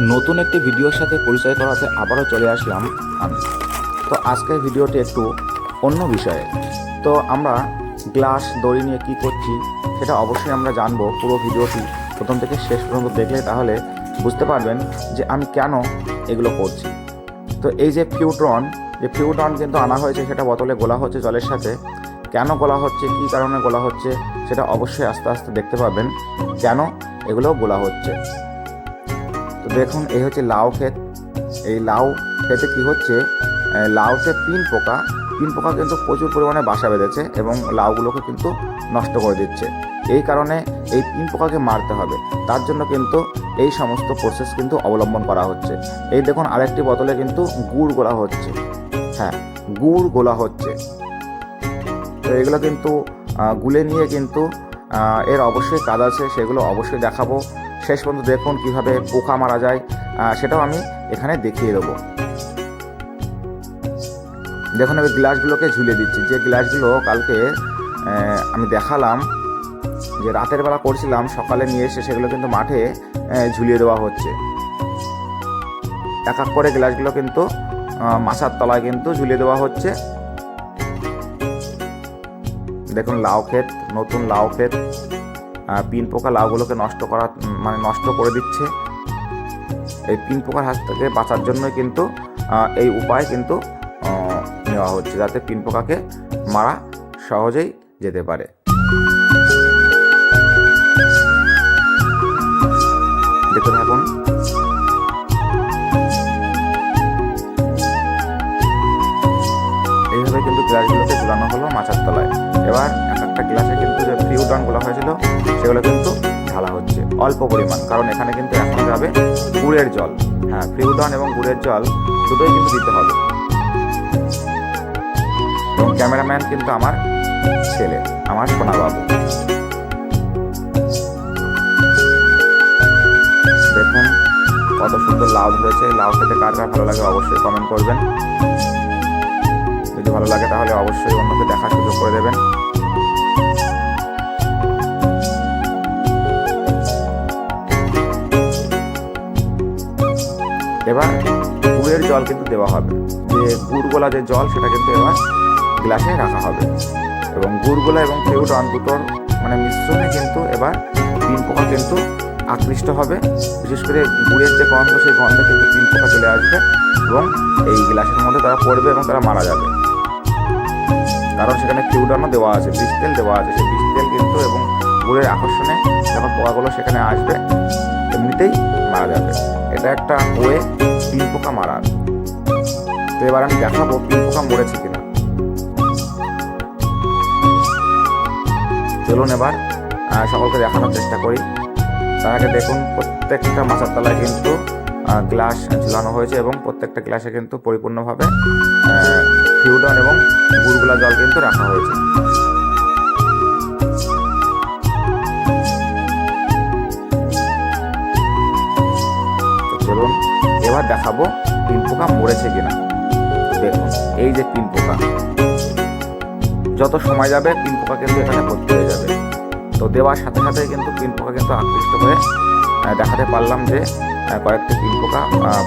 নতুন একটি ভিডিওর সাথে পরিচয় করাতে আবারও চলে আসলাম আমি। তো আজকের ভিডিওটি একটু অন্য বিষয়ে। তো আমরা গ্লাস, দড়ি নিয়ে কী করছি সেটা অবশ্যই আমরা জানব পুরো ভিডিওটি প্রথম থেকে শেষ পর্যন্ত দেখলে তাহলে বুঝতে পারবেন যে আমি কেন এগুলো করছি। তো এই যে ফিউট্রন যে ফিউট্রন কিন্তু আনা হয়েছে সেটা বোতলে গোলা হচ্ছে জলের সাথে। কেন গোলা হচ্ছে, কী কারণে গোলা হচ্ছে সেটা অবশ্যই আস্তে আস্তে দেখতে পাবেন কেন এগুলো গোলা হচ্ছে? তো দেখুন, এই হচ্ছে লাউ ক্ষেত। এই লাউ ক্ষেতে কি হচ্ছে? লাউতে পিন পোকা। পিন পোকা কিন্তু প্রচুর পরিমাণে বাসা বেঁধেছে এবং লাউগুলোকে কিন্তু নষ্ট করে দিচ্ছে। এই কারণে এই পিন পোকাকে মারতে হবে। তার জন্য কিন্তু এই সমস্ত প্রসেস কিন্তু অবলম্বন করা হচ্ছে। এই দেখুন, আরেকটি বোতলে কিন্তু গুড় গোলা হচ্ছে। হ্যাঁ গুড় গোলা হচ্ছে। তো এগুলো কিন্তু গুলে নিয়ে কিন্তু এর অবশ্যই কাজ আছে। সেগুলো অবশ্যই দেখাবো। শেষ পর্যন্ত দেখুন কীভাবে পোকা মারা যায় সেটাও আমি এখানে দেখিয়ে দেবো। দেখুন আমি গ্লাসগুলোকে ঝুলিয়ে দিচ্ছি। যে গ্লাসগুলো কালকে আমি দেখালাম যে রাতের বেলা করছিলাম সকালে নিয়ে এসে সেগুলো কিন্তু মাঠে ঝুলিয়ে দেওয়া হচ্ছে। এক এক করে গ্লাসগুলো কিন্তু মাছার তলায় কিন্তু ঝুলিয়ে দেওয়া হচ্ছে। দেখুন লাউ ক্ষেত নতুন লাউ ক্ষেত পিন পোকা লাউগুলোকে নষ্ট করা উম, মানে নষ্ট করে দিচ্ছে। এই পিন পোকার হাত থেকে বাঁচার জন্যই কিন্তু এই উপায় কিন্তু নেওয়া হচ্ছে যাতে পিন পোকাকে মারা সহজেই যেতে পারে। এইভাবে কিন্তু গ্লাসগুলোকে ঝুলানো হলো মাছের তলায়। এবার এক একটা গ্লাসে কিন্তু যে ফিউডনগুলো হয়েছিল, সেগুলো কিন্তু ঢালা হচ্ছে, অল্প পরিমাণ, কারণ এখানে কিন্তু এখন যাবে গুড়ের জল। হ্যাঁ ফিউডন এবং গুড়ের জল দুটোই কিন্তু দিতে হবে। এবং ক্যামেরাম্যান কিন্তু আমার ছেলে, আমার সোনা বাবু দেখুন কত সুন্দর লাউ ধরেছে লাউ খেতে কার কার ভালো লাগে অবশ্যই কমেন্ট করবেন। যদি ভালো লাগে তাহলে অবশ্যই অন্যকে দেখার সুযোগ করে দেবেন। এবার গুড়ের জল কিন্তু দেওয়া হবে। যে গুড়গোলা যে জল, সেটা কিন্তু এবার গ্লাসে রাখা হবে। এবং গুড়গোলা এবং ফিউটন দুটোর মানে মিশ্রণে কিন্তু এবার তিন পোকা কিন্তু আকৃষ্ট হবে। বিশেষ করে গুড়ের যে গন্ধ, সেই গন্ধে কিন্তু তিন পোকা চলে আসবে এবং এই গ্লাসের মধ্যে তারা পড়বে এবং তারা মারা যাবে। কারণ সেখানে ফিউডানও দেওয়া আছে বিষ তেল দেওয়া আছে। সেই বিষ তেল কিন্তু এবং গুড়ের আকর্ষণে যখন পোকাগুলো সেখানে আসবে, এমনিতেই মারা যাবে। এটা একটা ওয়ে পিন পোকা মারার। তো এবার আমি দেখাবো পিন পোকা মরেছে কিনা। চলুন এবার সকলকে দেখানোর চেষ্টা করি। তার আগে দেখুন, প্রত্যেকটা মাছের তলায় কিন্তু গ্লাস ঝুলানো হয়েছে এবং প্রত্যেকটা গ্লাসে কিন্তু পরিপূর্ণভাবে ফিউডন এবং গুড়গুলা জল কিন্তু রাখা হয়েছে। চলুন, এবার দেখাবো পিন পোকা মরেছে কিনা। দেখুন, এই যে পিন পোকা। যত সময় যাবে পিন পোকা কিন্তু এখানে ভর্তি হয়ে যাবে। তো দেওয়ার সাথে সাথে কিন্তু পিন পোকা কিন্তু আকৃষ্ট হয়ে দেখাতে পারলাম যে কয়েকটি পিন পোকা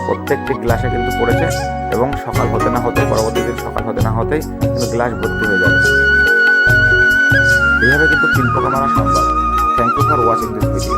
প্রত্যেকটি গ্লাসে কিন্তু পড়েছে এবং সকাল হতে না হতে পরবর্তী দিন সকাল হতে না হতেই কিন্তু গ্লাস ভর্তি হয়ে যাবে। এইভাবে কিন্তু পিন পোকা মারা সম্ভব। Thank you for watching this video